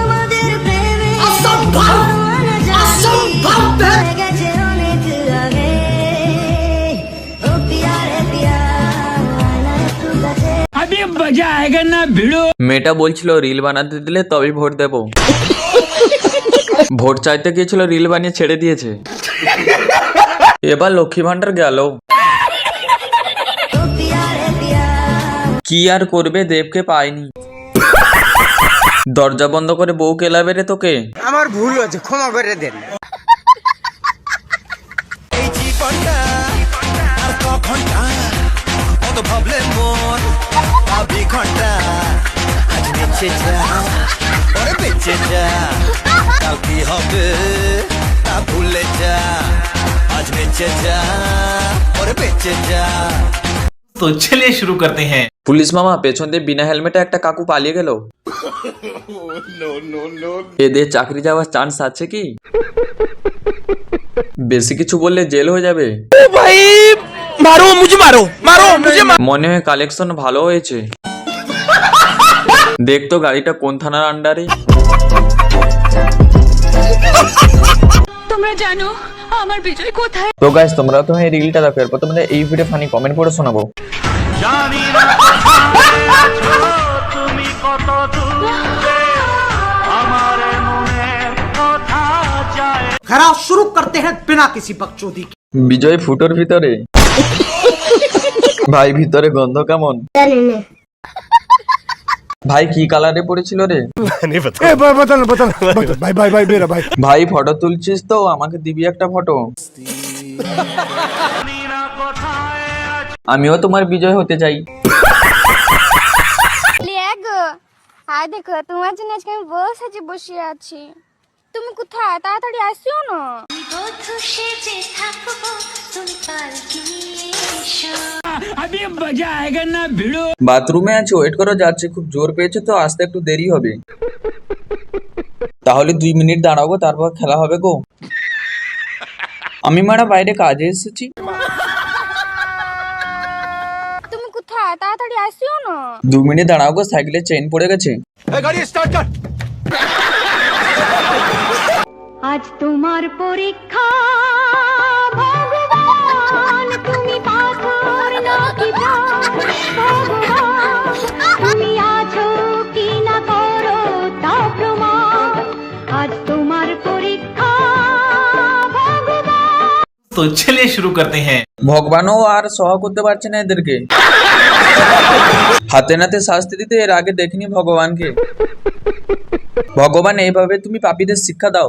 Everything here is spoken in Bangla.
আমাদের প্রেমে হয়ে গেছে অনেক আগে ও পিয়া রে পিয়া আয়না একটু কাছে अभी मजा आएगा ना भिड़ो মেয়েটা বলছিল রিল বানাতে দিলে তবেই ভোট দেব ভোট চাইতে গিয়েছিল রিল বানিয়ে ছেড়ে দিয়েছে এবার লক্ষ্মী ভান্ডার গেল ও পিয়া রে পিয়া কি আর করবে দেবকে পায়নি দরজা বন্ধ করে বউ কেলাবে রে তোকে? আমার ভুল হয়েছে ক্ষমা করে দেন। হবে তা ভুলে যা আজ বেঁচে যা পরে বেঁচে যা। তো চলিয়ে শুরু করতে হ্যাঁ পুলিশ মামা পেছন দিয়ে বিনা হেলমেটে একটা কাকু পালিয়ে গেল। এদের চাকরি যাওয়ার চান্স আছে কি? বেশি কিছু বললে জেল হয়ে যাবে। ভাই মারো মুঝে মারো মারো মুঝে মনে হয় কালেকশন ভালো হয়েছে। দেখতো গাড়িটা কোন থানার আন্ডারে তোমরা জানো আমার বিজয় কোথায়? তো গাইস তোমরা তো হ্যাঁ এই রিলটা দেখো এরপর তোমাদের এই ভিডিও ফানি কমেন্ট করে শোনাবো। জানি না তুমি কত দূরে শুরু করতে হ্যাঁ বিনা কিসি বকচোদি বিজয় ফুটোর ভিতরে? ভাই ভিতরে গন্ধ কেমন? ভাই কি কালারে পড়েছিল রে? ভাই ফটো তুলছিস তো? আমাকে দিবি একটা ফটো। আমিও তোমার বিজয় হতে চাই। আয় দেখো তোমার জন্য আজকে আমি বউ সাজে বসে আছি। তুমি কোথায়? তাড়াতাড়ি আসিও না। বাথরুমে আছো? ওয়েট করো যাচ্ছে। খুব জোর পেয়েছে তো আসতে একটু দেরি হবে। তাহলে দুই মিনিট দাঁড়াবো তারপর খেলা হবে গো। আমি মারা বাইরে কাজে এসেছি। কোথায় তাড়াতাড়ি আসিও না। দু মিনিট দাঁড়াও গো সাইকেলের চেইন পড়ে গেছে। গাড়ি স্টার্ট কর। আজ তোমার পরীক্ষা। তো চলে শুরু করতে হ্যাঁ ভগবানও আর সহ করতে পারছে না এদেরকে। হাতে নাতে শাস্তি দিতে এর আগে দেখিনি ভগবানকে। ভগবান, এইভাবে তুমি পাপীদের শিক্ষা দাও।